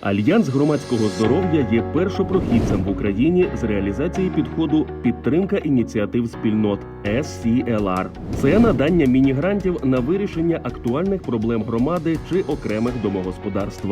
Альянс громадського здоров'я є першопрохідцем в Україні з реалізації підходу підтримка ініціатив спільнот SCLR. Це надання міні-грантів на вирішення актуальних проблем громади чи окремих домогосподарств.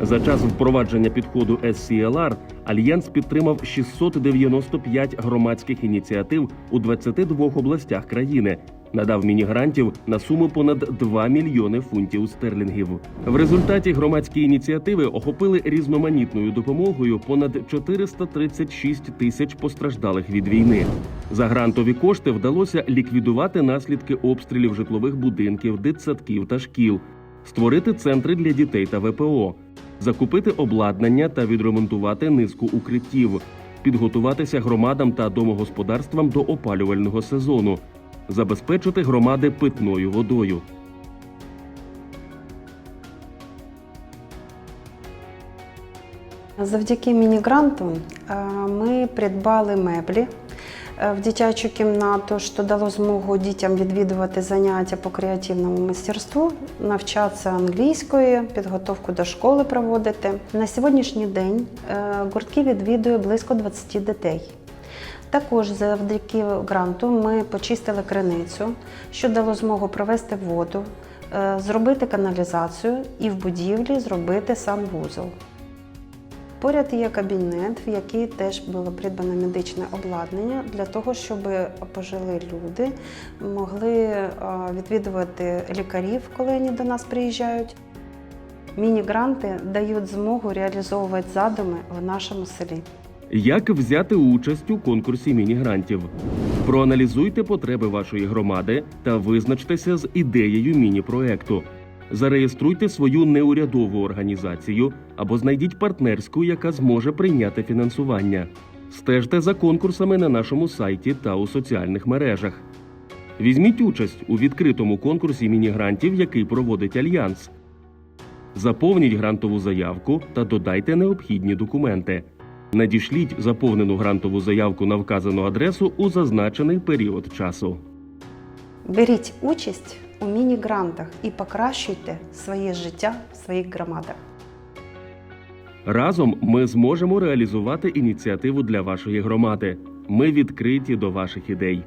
За час впровадження підходу SCLR Альянс підтримав 695 громадських ініціатив у 22 областях країни. Надав міні-грантів на суму понад 2 мільйони фунтів стерлінгів. В результаті громадські ініціативи охопили різноманітною допомогою понад 436 тисяч постраждалих від війни. За грантові кошти вдалося ліквідувати наслідки обстрілів житлових будинків, дитсадків та шкіл, створити центри для дітей та ВПО, закупити обладнання та відремонтувати низку укриттів, підготуватися громадам та домогосподарствам до опалювального сезону, забезпечити громади питною водою. Завдяки міні-гранту е, ми придбали меблі в дитячу кімнату, що дало змогу дітям відвідувати заняття по креативному майстерству, навчатися англійської, підготовку до школи проводити. На сьогоднішній день е, гуртки відвідує близько 20 дітей. Також завдяки гранту ми почистили криницю, що дало змогу провести воду, е, зробити каналізацію і в будівлі зробити санвузол. Поряд є кабінет, в який теж було придбано медичне обладнання для того, щоб пожилі люди могли е, відвідувати лікарів, коли вони до нас приїжджають. Міні-гранти дають змогу реалізовувати задуми в нашому селі. Як взяти участь у конкурсі міні-грантів? Проаналізуйте потреби вашої громади та визначтеся з ідеєю міні-проекту. Зареєструйте свою неурядову організацію або знайдіть партнерську, яка зможе прийняти фінансування. Стежте за конкурсами на нашому сайті та у соціальних мережах. Візьміть участь у відкритому конкурсі міні-грантів, який проводить Альянс. Заповніть грантову заявку та додайте необхідні документи. Надішліть заповнену грантову заявку на вказану адресу у зазначений період часу. Беріть участь у міні-грантах і покращуйте своє життя в своїх громадах. Разом ми зможемо реалізувати ініціативу для вашої громади. Ми відкриті до ваших ідей.